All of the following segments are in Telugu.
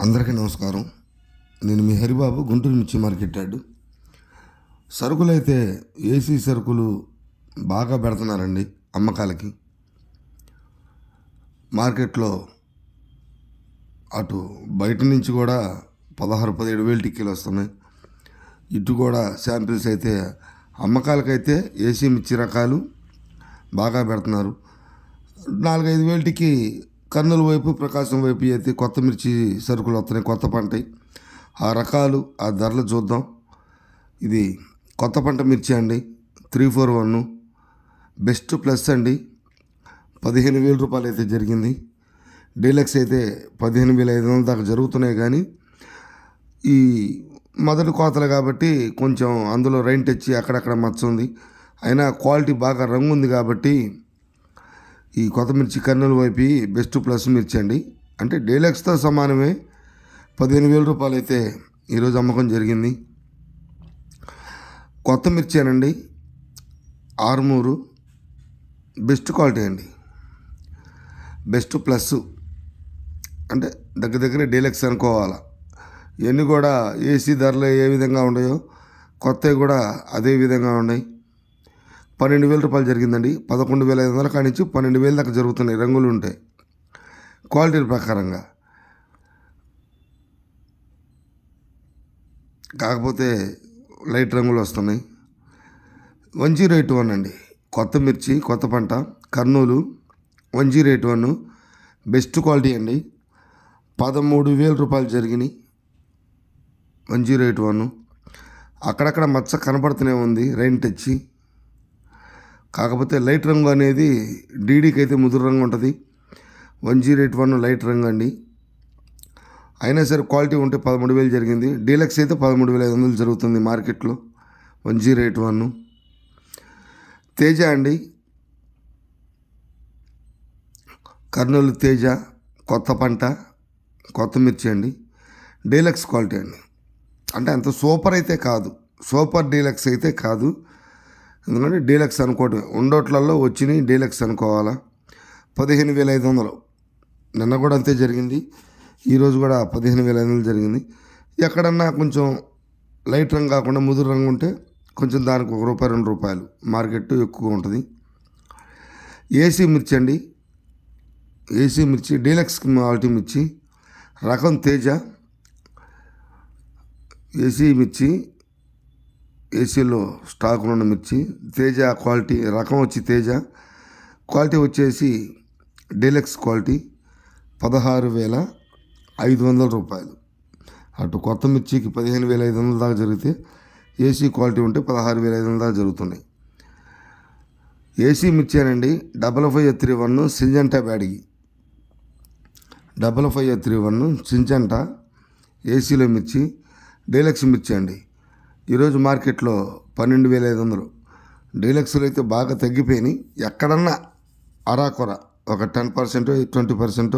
అందరికీ నమస్కారం. నేను మీ హరిబాబు గుంటూరు మిర్చి మార్కెట్ యార్డు ఏసీ సరుకులు బాగా పెడుతున్నారండి అమ్మకాలకి. మార్కెట్లో అటు బయట నుంచి కూడా పదహారు పదిహేడు వేలు టిక్కీలు వస్తున్నాయి. ఇటు కూడా శాంపిల్స్ అయితే అమ్మకాలకైతే ఏసీ మిర్చి రకాలు బాగా పెడుతున్నారు. నాలుగైదు వేలటికి కర్నూలు వైపు ప్రకాశం వైపు అయితే కొత్త మిర్చి సరుకులు వస్తున్నాయి. కొత్త పంట ఆ రకాలు ఆ ధరలు చూద్దాం. ఇది కొత్త పంట మిర్చి అండి. Three four one. Best plus అండి. పదిహేను వేల రూపాయలు అయితే జరిగింది. డీలక్స్ అయితే పదిహేను వేల ఐదు వందల దాకా జరుగుతున్నాయి కానీ ఈ మొదటి కోతలు కాబట్టి కొంచెం అందులో రైన్ తెచ్చి అక్కడక్కడ మచ్చ ఉంది. అయినా క్వాలిటీ బాగా రంగు ఉంది కాబట్టి ఈ కొత్త మిర్చి కర్నూలు వైపు బెస్ట్ ప్లస్ మిర్చి అండి అంటే డీలక్స్తో సమానమే. పదిహేను వేల రూపాయలు అయితే ఈరోజు అమ్మకం జరిగింది. కొత్త మిర్చి అనండి. ఆరుమూరు. బెస్ట్ క్వాలిటీ అండి. Best plus. అంటే దగ్గర దగ్గర డీలక్స్ అనుకోవాలా. ఇవన్నీ కూడా ఏసీ ధరలు ఏ విధంగా ఉన్నాయో కొత్తవి కూడా అదే విధంగా ఉన్నాయి. పన్నెండు వేల రూపాయలు జరిగిందండి. పదకొండు వేల ఐదు వందల కానించి పన్నెండు వేల దాకా జరుగుతున్నాయి. రంగులు ఉంటాయి క్వాలిటీ ప్రకారంగా. కాకపోతే లైట్ రంగులు వస్తున్నాయి. వన్ జీరో ఎయిట్ వన్ అండి. కొత్త మిర్చి కొత్త పంట Kurnool one zero eight one best quality అండి. పదమూడు వేల రూపాయలు జరిగినాయి. One zero eight one. అక్కడక్కడ మచ్చ కనపడుతూనే ఉంది. రైన్ తెచ్చి కాకపోతే లైట్ రంగు అనేది డీడీకి అయితే ముదురు రంగు ఉంటుంది. One zero eight one light రంగు అండి. అయినా సరే క్వాలిటీ ఉంటే పదమూడు వేలు జరిగింది. డీలక్స్ అయితే పదమూడు వేల ఐదు వందలు జరుగుతుంది మార్కెట్లో. One zero eight one. Teja అండి. కర్నూలు తేజ కొత్త పంట కొత్త మిర్చి అండి. డీలక్స్ క్వాలిటీ అండి. అంటే అంత సూపర్ అయితే కాదు. సూపర్ డీలక్స్ అయితే కాదు. ఎందుకంటే డీలక్స్ అనుకోవటం ఉండోట్లలో వచ్చినాయి డీలక్స్ అనుకోవాలా? పదిహేను వేల ఐదు వందలు. నిన్న కూడా అంతే జరిగింది. ఈరోజు కూడా పదిహేను వేల ఐదు వందలు జరిగింది. ఎక్కడన్నా కొంచెం లైట్ రంగు కాకుండా ముదురు రంగు ఉంటే కొంచెం దానికి ఒక రూపాయి రెండు రూపాయలు. మార్కెట్ ఎక్కువ ఉంటుంది. ఏసీ మిర్చి అండి. ఏసీ మిర్చి డీలక్స్ క్వాలిటీ మిర్చి. రకం తేజ. ఏసీ మిర్చి ఏసీలో స్టాక్ ఉన్న మిర్చి తేజ క్వాలిటీ రకం వచ్చి తేజ. క్వాలిటీ వచ్చేసి డీలక్స్ క్వాలిటీ పదహారు వేల ఐదు వందల రూపాయలు. అటు కొత్త మిర్చికి పదిహేను వేల ఐదు వందల దాకా జరిగితే ఏసీ క్వాలిటీ ఉంటే పదహారు వేల ఐదు వందల దాకా జరుగుతున్నాయి. ఏసీ మిర్చి అనండి double five three one Syngenta Byadgi double five three one Syngenta ఏసీలో మిర్చి డీలక్స్ మిర్చి అండి. ఈరోజు మార్కెట్లో పన్నెండు వేల ఐదు వందలు. డీలక్స్లు అయితే బాగా తగ్గిపోయినాయి. ఎక్కడన్నా అరాకొర ఒక టెన్ పర్సెంట్ ట్వంటీ పర్సెంట్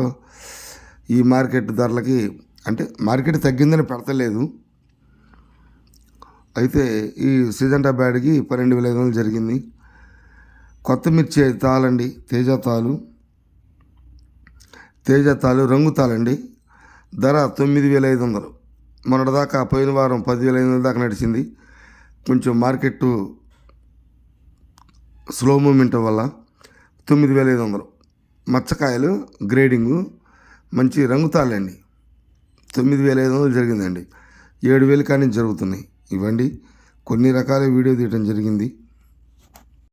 ఈ మార్కెట్ ధరలకి అంటే మార్కెట్ తగ్గిందని పెడతలేదు. అయితే ఈ సీజన్ బ్యాడ్కి పన్నెండు వేల ఐదు వందలు జరిగింది. కొత్త మిర్చి తాళండి తేజ తాలు. తేజ తాలు రంగు తాళండి ధర తొమ్మిది వేల ఐదు వందలు. మొన్నటిదాకా పోయిన వారం పదివేల ఐదు వందల దాకా నడిచింది. కొంచెం మార్కెట్ స్లో మూమెంట్ వల్ల తొమ్మిది వేల ఐదు వందలు మచ్చకాయలు గ్రేడింగు మంచి రంగు తొమ్మిది వేల ఐదు వందలు జరిగిందండి. ఏడు వేలు కానీ జరుగుతున్నాయి. ఇవ్వండి. కొన్ని రకాల వీడియో తీయటం జరిగింది.